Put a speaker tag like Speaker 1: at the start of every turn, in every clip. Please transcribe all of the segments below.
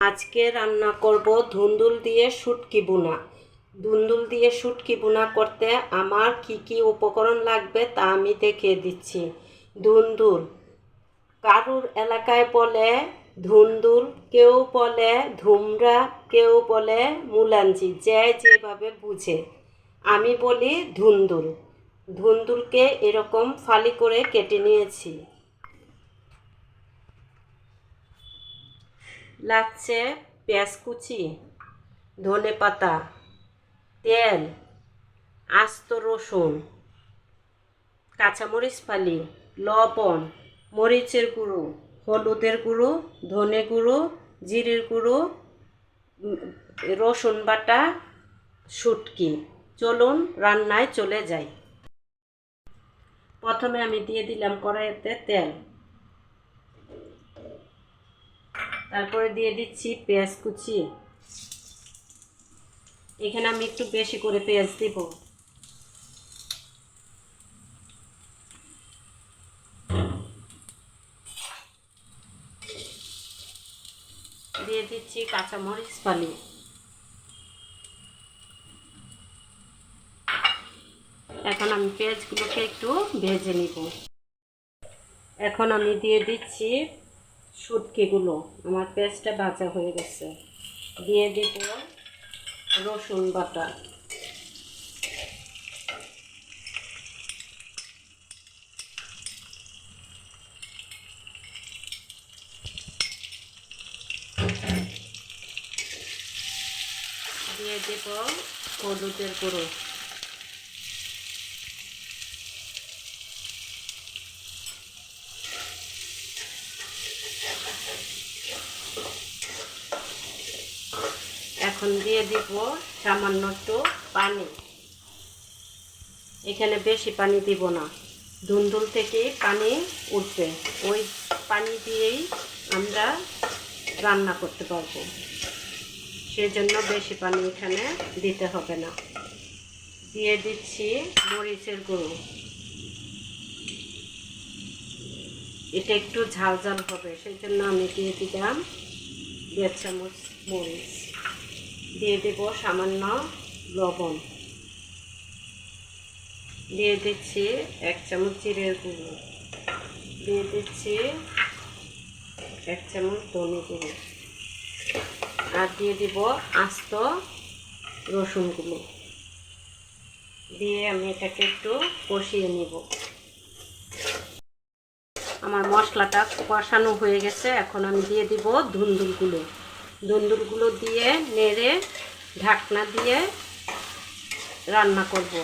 Speaker 1: আজকে রান্না করব ধুন্দুল দিয়ে শুটকি বোনা ধুন্দুল দিয়ে শুটকি বোনা করতে আমার কি কি উপকরণ লাগবে তা আমি দেখিয়ে দিচ্ছি। ধুন্দুল। কারুর এলাকায় বলে ধুন্দুল, কেউ বলে ধুমরা, কেউ বলে মুলাঞ্জি, যে যেভাবে বুঝে। আমি বলি ধুন্দুল। ধুন্দুলকে এরকম ফালি করে কেটে নিয়েছি। লাগছে পেঁয়াজ কুচি, ধনে পাতা, তেল, আস্ত রসুন, কাঁচামরিচ ফালি, লবণ, মরিচের গুঁড়ো, হলুদের গুঁড়ো, ধনে গুঁড়ো, জিরের গুঁড়ো রসুন বাটা, শুটকি। চলুন রান্নায় চলে যাই। প্রথমে আমি দিয়ে দিলাম কড়াইতে তেল। তারপরে দিয়ে দিচ্ছি পেঁয়াজ কুচি। এখানে আমি একটু বেশি করে পেঁয়াজ দিব। দিয়ে দিচ্ছি কাঁচামরিচ ফালি। এখন আমি পেঁয়াজগুলোকে একটু ভেজে নিব। এখন আমি দিয়ে দিচ্ছি শুটকিগুলো আমার পেঁয়াজটা ভাজা হয়ে গেছে। দিয়ে দিব রসুন বাটা। দিয়ে দেব হলুদের গুঁড়ো। এখন দিয়ে দিব সামান্য একটু পানি। এখানে বেশি পানি দিব না। ধুন্দুল থেকে পানি উঠবে। ওই পানি দিয়েই আমরা রান্না করতে পারব। সেজন্য বেশি পানি এখানে দিতে হবে না। দিয়ে দিচ্ছি মরিচের গুঁড়ো। এটা একটু ঝাল ঝাল হবে সেই জন্য আমি দিয়ে দিলাম দেড় চামচ মরিচ। দিয়ে দেব সামান্য লবণ। দিয়ে দিচ্ছি এক চামচ জিরের গুঁড়ো। দিয়ে দিচ্ছি এক চামচ ধনে গুঁড়ো। আর দিয়ে দিব আস্ত রসুনগুলো দিয়ে আমি এটাকে একটু কষিয়ে নিব। আমার মশলাটা কষানো হয়ে গেছে, এখন আমি দিয়ে দিব ধুন্দুলগুলো ধুন্দুলগুলো দিয়ে নেড়ে ঢাকনা দিয়ে রান্না করব,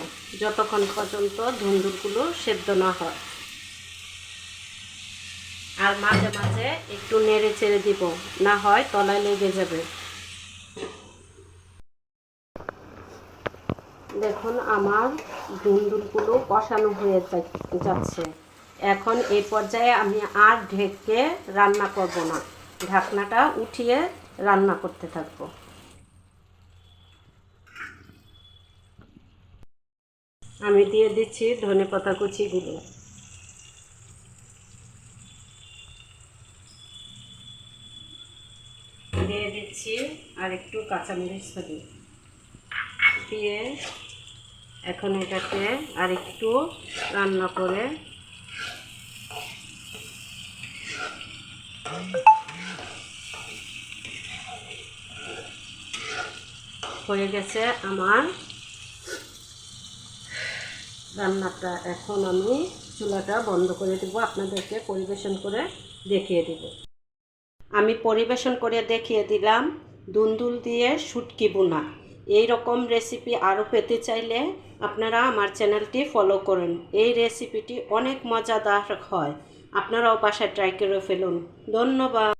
Speaker 1: যতক্ষণ পর্যন্ত ধুন্দুলগুলো সেদ্ধ না হয়। আর মাঝে মাঝে একটু নেড়ে ছেড়ে দিব, না হয় তলায় লেগে যাবে। দেখুন, আমার ধুন্দুলগুলো কষানো হয়ে যাচ্ছে। এখন এই পর্যায়ে আমি আর ঢেকে রান্না করব না। ঢাকনাটা উঠিয়ে রান্না করতে থাকব। আমি দিয়ে দিচ্ছি ধনে পাতা কুচিগুলো। দিয়ে দিচ্ছি আর একটু কাঁচামরিচ ফেলি দিয়ে এখন এটাকে আর একটু রান্না করে হয়ে গেছে আমার রান্নাটা। এখন আমি চুলাটা বন্ধ করে দেবো, আপনাদেরকে পরিবেশন করে দেখিয়ে দেব। আমি পরিবেশন করে দেখিয়ে দিলাম দুন্দুল দিয়ে শুটকি বোনা এই রকম রেসিপি আরও পেতে চাইলে আপনারা আমার চ্যানেলটি ফলো করুন। এই রেসিপিটি অনেক মজাদার হয়। আপনারাও বাসায় ট্রাই করে ফেলুন। ধন্যবাদ।